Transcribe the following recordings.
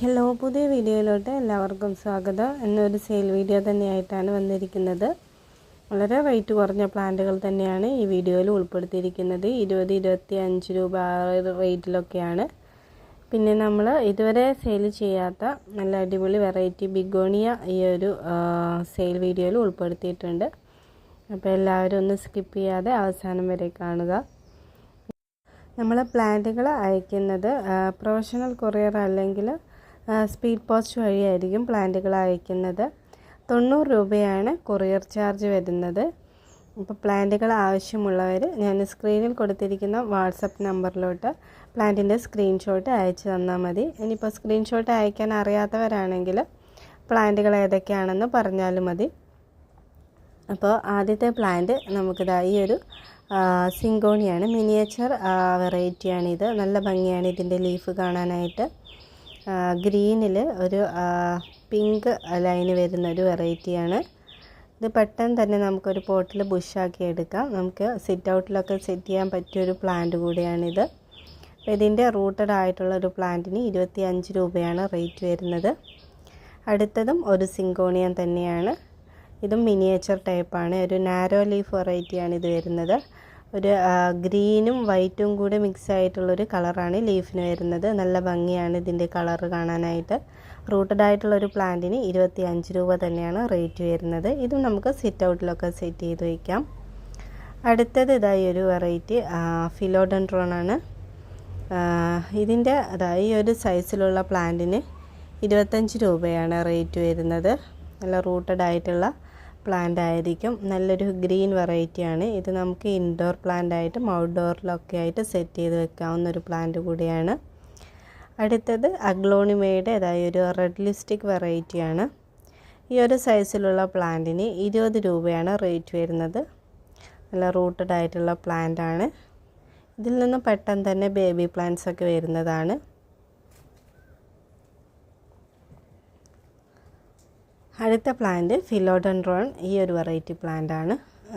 Hello പുതിയ വീഡിയോയിലോട്ട് എല്ലാവർക്കും സ്വാഗതം. എന്നൊരു സെയിൽ വീഡിയോ തന്നെയായിട്ടാണ് വന്നിരിക്കുന്നത്. വളരെ റേറ്റ് കുറഞ്ഞ പ്ലാന്റുകൾ തന്നെയാണ് ഈ വീഡിയോയിൽ ഉൾപ്പെടുത്തിയിരിക്കുന്നത്. ഇരുപത് ഇരുപത്തി അഞ്ച് രൂപ ആ റേറ്റിലൊക്കെയാണ് പിന്നെ നമ്മൾ ഇതുവരെ സെയിൽ ചെയ്യാത്ത നല്ല അടിപൊളി വെറൈറ്റി ബിഗോണിയ ഈ ഒരു സെയിൽ വീഡിയോയിൽ ഉൾപ്പെടുത്തിയിട്ടുണ്ട്. അപ്പോൾ എല്ലാവരും ഒന്ന് സ്കിപ്പ് ചെയ്യാതെ അവസാനം വരെ കാണുക. നമ്മൾ പ്ലാന്റുകൾ അയക്കുന്നത് പ്രൊഫഷണൽ കൊറിയർ അല്ലെങ്കിൽ സ്പീഡ് പോസ്റ്റ് വഴിയായിരിക്കും പ്ലാന്റുകൾ അയക്കുന്നത്. തൊണ്ണൂറ് രൂപയാണ് കൊറിയർ ചാർജ് വരുന്നത്. അപ്പോൾ പ്ലാന്റുകൾ ആവശ്യമുള്ളവർ ഞാൻ സ്ക്രീനിൽ കൊടുത്തിരിക്കുന്ന വാട്സപ്പ് നമ്പറിലോട്ട് പ്ലാന്റിന്റെ സ്ക്രീൻഷോട്ട് അയച്ചു തന്നാൽ മതി. ഇനിയിപ്പോൾ സ്ക്രീൻഷോട്ട് അയക്കാൻ അറിയാത്തവരാണെങ്കിൽ പ്ലാന്റുകൾ ഏതൊക്കെയാണെന്ന് പറഞ്ഞാലും മതി. അപ്പോൾ ആദ്യത്തെ പ്ലാന്റ് നമുക്കിതാ ഈ ഒരു സിങ്കോണിയാണ്. മിനിയേച്ചർ വെറൈറ്റിയാണിത്. നല്ല ഭംഗിയാണ് ഇതിന്റെ ലീഫ് കാണാനായിട്ട്. ഗ്രീനിൽ ഒരു പിങ്ക് ലൈന് വരുന്ന ഒരു വെറൈറ്റിയാണ്. ഇത് പെട്ടെന്ന് തന്നെ നമുക്കൊരു പോട്ടിൽ ബുഷാക്കി എടുക്കാം. നമുക്ക് സിറ്റ് ഔട്ടിലൊക്കെ സെറ്റ് ചെയ്യാൻ പറ്റിയൊരു പ്ലാന്റ് കൂടിയാണിത്. അപ്പോൾ ഇതിന്റെ റൂട്ടഡ് ആയിട്ടുള്ള ഒരു പ്ലാന്റിന് ഇരുപത്തി അഞ്ച് രൂപയാണ് റേറ്റ് വരുന്നത്. അടുത്തതും ഒരു സിങ്കോണിയൻ തന്നെയാണ്. ഇതും മിനിയേച്ചർ ടൈപ്പാണ്. ഒരു നാരോ ലീഫ് വെറൈറ്റിയാണ് ഇത് വരുന്നത്. ഒരു ഗ്രീനും വൈറ്റും കൂടെ മിക്സ് ആയിട്ടുള്ളൊരു കളറാണ് ലീഫിന് വരുന്നത്. നല്ല ഭംഗിയാണ് ഇതിന്റെ കളർ കാണാനായിട്ട്. റൂട്ടഡ് ആയിട്ടുള്ള ഒരു പ്ലാന്റിന് ഇരുപത്തി അഞ്ച് രൂപ തന്നെയാണ് റേറ്റ് വരുന്നത്. ഇതും നമുക്ക് സിറ്റ് ഔട്ടിലൊക്കെ സെറ്റ് ചെയ്ത് വയ്ക്കാം അടുത്തത് ഇതായി ഒരു വെറൈറ്റി ഫിലോഡൻട്രോൺ ആണ്. ഇതിന്റെ അതായത് ഈ ഒരു സൈസിലുള്ള പ്ലാന്റിന് ഇരുപത്തഞ്ച് രൂപയാണ് റേറ്റ് വരുന്നത്. നല്ല റൂട്ടഡ് ആയിട്ടുള്ള പ്ലാന്റ് ആയിരിക്കും. നല്ലൊരു ഗ്രീൻ വെറൈറ്റിയാണ് ഇത് നമുക്ക് ഇൻഡോർ പ്ലാന്റ് ആയിട്ടും ഔട്ട്ഡോറിലൊക്കെ ആയിട്ട് സെറ്റ് ചെയ്ത് വെക്കാവുന്ന ഒരു പ്ലാന്റ് കൂടിയാണ്. അടുത്തത് അഗ്ലോണിമയുടെ ഒരു റെഡ് ലിസ്റ്റിക് വെറൈറ്റിയാണ് ഈ ഒരു സൈസിലുള്ള പ്ലാന്റിന് ഇരുപത് രൂപയാണ് റേറ്റ് വരുന്നത്. നല്ല റൂട്ടഡ് ആയിട്ടുള്ള പ്ലാന്റ് ആണ്. ഇതിൽ നിന്ന് പെട്ടെന്ന് തന്നെ ബേബി പ്ലാന്റ്സ് ഒക്കെ വരുന്നതാണ്. അടുത്ത പ്ലാന്റ് ഫിലോഡൻഡ്രോൺ ഈ ഒരു വെറൈറ്റി പ്ലാന്റ് ആണ്.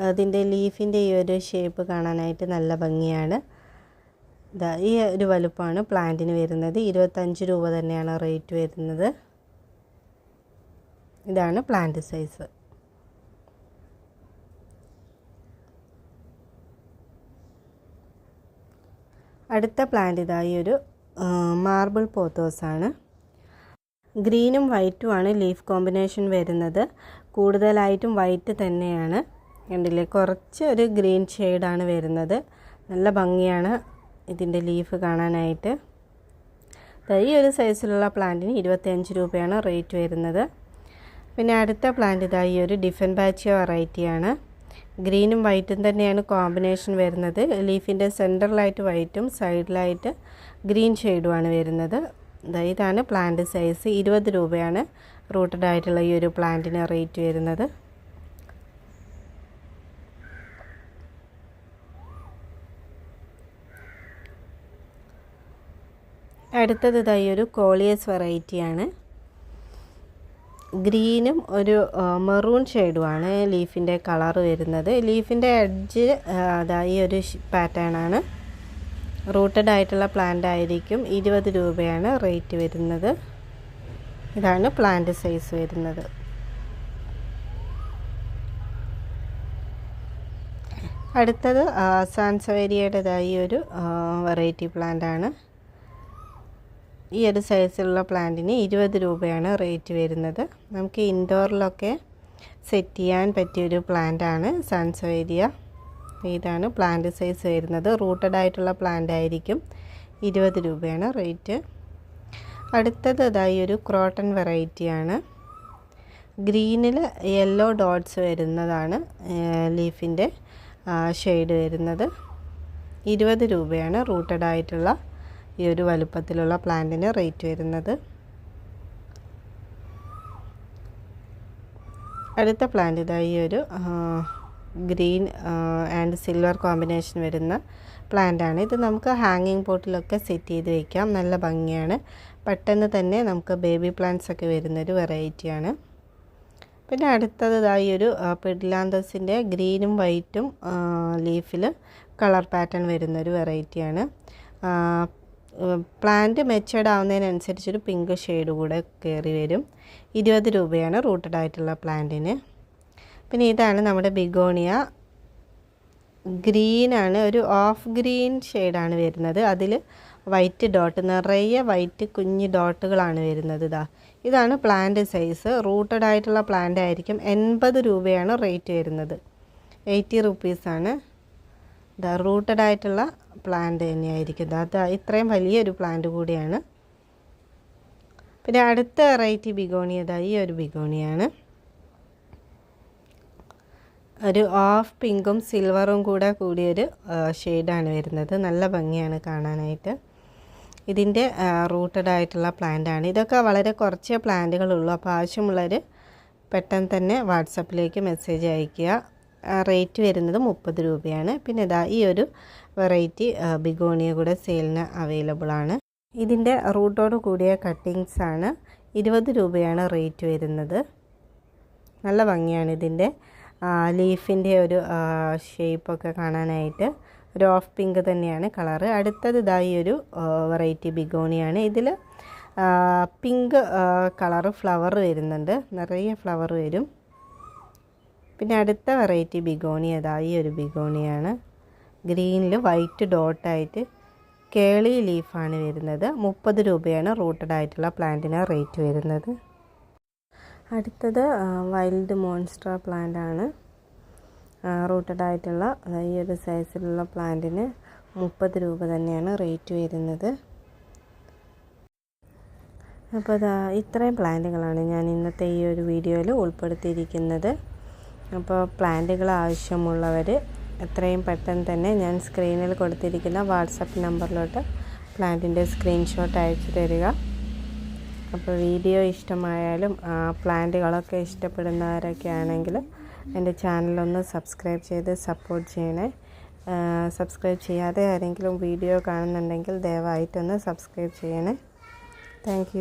അതിന്റെ ലീഫിന്റെ ഈ ഒരു ഷേപ്പ് കാണാനായിട്ട് നല്ല ഭംഗിയാണ്. ഈ ഒരു വലുപ്പമാണ് പ്ലാന്റിന് വരുന്നത്. ഇരുപത്തഞ്ച് രൂപ തന്നെയാണ് റേറ്റ് വരുന്നത്. ഇതാണ് പ്ലാന്റ് സൈസ് അടുത്ത പ്ലാന്റ് ഇതാ ഈ ഒരു മാർബിൾ പോത്തോസാണ് ഗ്രീനും വൈറ്റുമാണ് ലീഫ് കോമ്പിനേഷൻ വരുന്നത്. കൂടുതലായിട്ടും വൈറ്റ് തന്നെയാണ്. കണ്ടില്ലേ? കുറച്ച് ഒരു ഗ്രീൻ ഷെയ്ഡാണ് വരുന്നത്. നല്ല ഭംഗിയാണ് ഇതിന്റെ ലീഫ് കാണാനായിട്ട്. ഈ ഒരു സൈസിലുള്ള പ്ലാന്റിന് ഇരുപത്തിയഞ്ച് രൂപയാണ് റേറ്റ് വരുന്നത്. പിന്നെ അടുത്ത പ്ലാന്റ് ഇതാ ഈ ഒരു ഡിഫൻ ബാച്ചിയ വെറൈറ്റിയാണ് ഗ്രീനും വൈറ്റും തന്നെയാണ് കോമ്പിനേഷൻ വരുന്നത്. ലീഫിന്റെ സെന്ററിലായിട്ട് വൈറ്റും സൈഡിലായിട്ട് ഗ്രീൻ ഷെയ്ഡുമാണ് വരുന്നത്. ഇതാണ് പ്ലാന്റ് സൈസ് ഇരുപത് രൂപയാണ് റൂട്ടഡ് ആയിട്ടുള്ള ഈ ഒരു പ്ലാന്റിന് റേറ്റ് വരുന്നത്. അടുത്തത് ഇതായി ഒരു കോളിയസ് വെറൈറ്റിയാണ് ഗ്രീനും ഒരു മെറൂൺ ഷെയ്ഡുമാണ് ലീഫിന്റെ കളർ വരുന്നത്. ലീഫിന്റെ എഡ്ജ് അതായി ഒരു പാറ്റേൺ ആണ്. റൂട്ടഡ് ആയിട്ടുള്ള പ്ലാന്റ് ആയിരിക്കും. ഇരുപത് രൂപയാണ് റേറ്റ് വരുന്നത്. ഇതാണ് പ്ലാന്റ് സൈസ് വരുന്നത്. അടുത്തത് സാൻസവേരിയയുടേതായി ഒരു വെറൈറ്റി പ്ലാന്റ് ആണ്. ഈ ഒരു സൈസിലുള്ള പ്ലാന്റിന് ഇരുപത് രൂപയാണ് റേറ്റ് വരുന്നത്. നമുക്ക് ഇൻഡോറിലൊക്കെ സെറ്റ് ചെയ്യാൻ പറ്റിയൊരു പ്ലാന്റ് ആണ് ഇതാണ് പ്ലാന്റ് സൈസ് വരുന്നത്. റൂട്ടഡ് ആയിട്ടുള്ള പ്ലാന്റ് ആയിരിക്കും. ഇരുപത് രൂപയാണ് റേറ്റ് അടുത്തത് ഇതായി ഒരു ക്രോട്ടൺ വെറൈറ്റിയാണ് ഗ്രീനിൽ യെല്ലോ ഡോട്ട്സ് വരുന്നതാണ് ലീഫിന്റെ ഷെയ്ഡ് വരുന്നത്. ഇരുപത് രൂപയാണ് റൂട്ടഡ് ആയിട്ടുള്ള ഈ ഒരു വലുപ്പത്തിലുള്ള പ്ലാന്റിന് റേറ്റ് വരുന്നത്. അടുത്ത പ്ലാന്റ് ഇതായി ഒരു ഗ്രീൻ ആൻഡ് സിൽവർ കോമ്പിനേഷൻ വരുന്ന പ്ലാന്റ് ആണ് ഇത് നമുക്ക് ഹാങ്ങിങ് പോട്ടിലൊക്കെ സെറ്റ് ചെയ്ത് വയ്ക്കാം നല്ല ഭംഗിയാണ്. പെട്ടെന്ന് തന്നെ നമുക്ക് ബേബി പ്ലാന്റ്സ് ഒക്കെ വരുന്നൊരു വെറൈറ്റിയാണ്. പിന്നെ അടുത്തത് ഇതായി ഒരു പെഡിലാന്തസിന്റെ ഗ്രീനും വൈറ്റും ലീഫിൽ കളർ പാറ്റേൺ വരുന്നൊരു വെറൈറ്റിയാണ്. പ്ലാന്റ് മെച്ചേർഡ് ആവുന്നതിനനുസരിച്ചൊരു പിങ്ക് ഷെയ്ഡ് കൂടെ കയറി വരും. ഇരുപത് രൂപയാണ് റൂട്ടഡ് ആയിട്ടുള്ള പ്ലാന്റിന്. പിന്നെ ഇതാണ് നമ്മുടെ ബിഗോണിയ. ഗ്രീനാണ് ഒരു ഓഫ് ഗ്രീൻ ഷെയ്ഡാണ് വരുന്നത്. അതിൽ വൈറ്റ് ഡോട്ട് നിറയെ വൈറ്റ് കുഞ്ഞ് ഡോട്ടുകളാണ് വരുന്നത് ഇതാ. ഇതാണ് പ്ലാന്റ് സൈസ് റൂട്ടഡ് ആയിട്ടുള്ള പ്ലാന്റ് ആയിരിക്കും. എൺപത് രൂപയാണ് റേറ്റ് വരുന്നത്. എയ്റ്റി റുപ്പീസാണ് ഇതാ റൂട്ടഡ് ആയിട്ടുള്ള പ്ലാന്റ് തന്നെയായിരിക്കും. അത് ഇത്രയും വലിയൊരു പ്ലാന്റ് കൂടിയാണ്. പിന്നെ അടുത്ത വെറൈറ്റി ബിഗോണിയ ഇതാ ഈ ഒരു ബിഗോണിയാണ്. ഒരു ഓഫ് പിങ്കും സിൽവറും കൂടെ കൂടിയൊരു ഷെയ്ഡാണ് വരുന്നത്. നല്ല ഭംഗിയാണ് കാണാനായിട്ട്. ഇതിന്റെ റൂട്ടഡ് ആയിട്ടുള്ള പ്ലാന്റാണ് ഇതൊക്കെ വളരെ കുറച്ച് പ്ലാന്റുകളുള്ളൂ അപ്പോൾ ആവശ്യമുള്ളവർ പെട്ടെന്ന് തന്നെ വാട്സപ്പിലേക്ക് മെസ്സേജ് അയയ്ക്കുക. റേറ്റ് വരുന്നത് മുപ്പത് രൂപയാണ്. പിന്നെ ഇതാ ഈ ഒരു വെറൈറ്റി ബിഗോണിയ കൂടെ സെയിലിന് അവൈലബിൾ ആണ്. ഇതിന്റെ റൂട്ടോട് കൂടിയ കട്ടിങ്സ് ആണ്. ഇരുപത് രൂപയാണ് റേറ്റ് വരുന്നത്. നല്ല ഭംഗിയാണ് ഇതിന്റെ ലീഫിന്റെ ഒരു ഷേപ്പൊക്കെ കാണാനായിട്ട് ഒരു ഓഫ് പിങ്ക് തന്നെയാണ് കളറ് അടുത്തത് ഇതായി ഒരു വെറൈറ്റി ബിഗോണിയാണ്. ഇതിൽ പിങ്ക് കളറ് ഫ്ലവർ വരുന്നുണ്ട്. നിറയെ ഫ്ലവർ വരും. പിന്നെ അടുത്ത വെറൈറ്റി ബിഗോണി അതായി ഒരു ബിഗോണിയാണ്. ഗ്രീനിൽ വൈറ്റ് ഡോട്ടായിട്ട് കേളി ലീഫാണ് വരുന്നത്. മുപ്പത് രൂപയാണ് റൂട്ടഡ് ആയിട്ടുള്ള പ്ലാന്റിന് റേറ്റ് വരുന്നത്. അടുത്തത് വൈൽഡ് മോൺസ്ട്ര പ്ലാന്റ് ആണ്. റൂട്ടഡ് ആയിട്ടുള്ള ഈ ഒരു സൈസിലുള്ള പ്ലാന്റിന് മുപ്പത് രൂപ തന്നെയാണ് റേറ്റ് വരുന്നത്. അപ്പോൾ അത് ഇത്രയും പ്ലാന്റുകളാണ് ഞാൻ ഇന്നത്തെ ഈ ഒരു വീഡിയോയിൽ ഉൾപ്പെടുത്തിയിരിക്കുന്നത്. അപ്പോൾ പ്ലാന്റുകൾ ആവശ്യമുള്ളവർ എത്രയും പെട്ടെന്ന് തന്നെ ഞാൻ സ്ക്രീനിൽ കൊടുത്തിരിക്കുന്ന വാട്സപ്പ് നമ്പറിലോട്ട് പ്ലാന്റിന്റെ സ്ക്രീൻഷോട്ട് അയച്ചു തരിക. അപ്പോൾ വീഡിയോ ഇഷ്ടമായാലും പ്ലാന്റുകളൊക്കെ ഇഷ്ടപ്പെടുന്നവരൊക്കെ ആണെങ്കിൽ എന്റെ ചാനലൊന്ന് സബ്സ്ക്രൈബ് ചെയ്ത് സപ്പോർട്ട് ചെയ്യണേ. സബ്സ്ക്രൈബ് ചെയ്യാതെ ആരെങ്കിലും വീഡിയോ കാണുന്നുണ്ടെങ്കിൽ ദയവായിട്ടൊന്ന് സബ്സ്ക്രൈബ് ചെയ്യണേ. താങ്ക്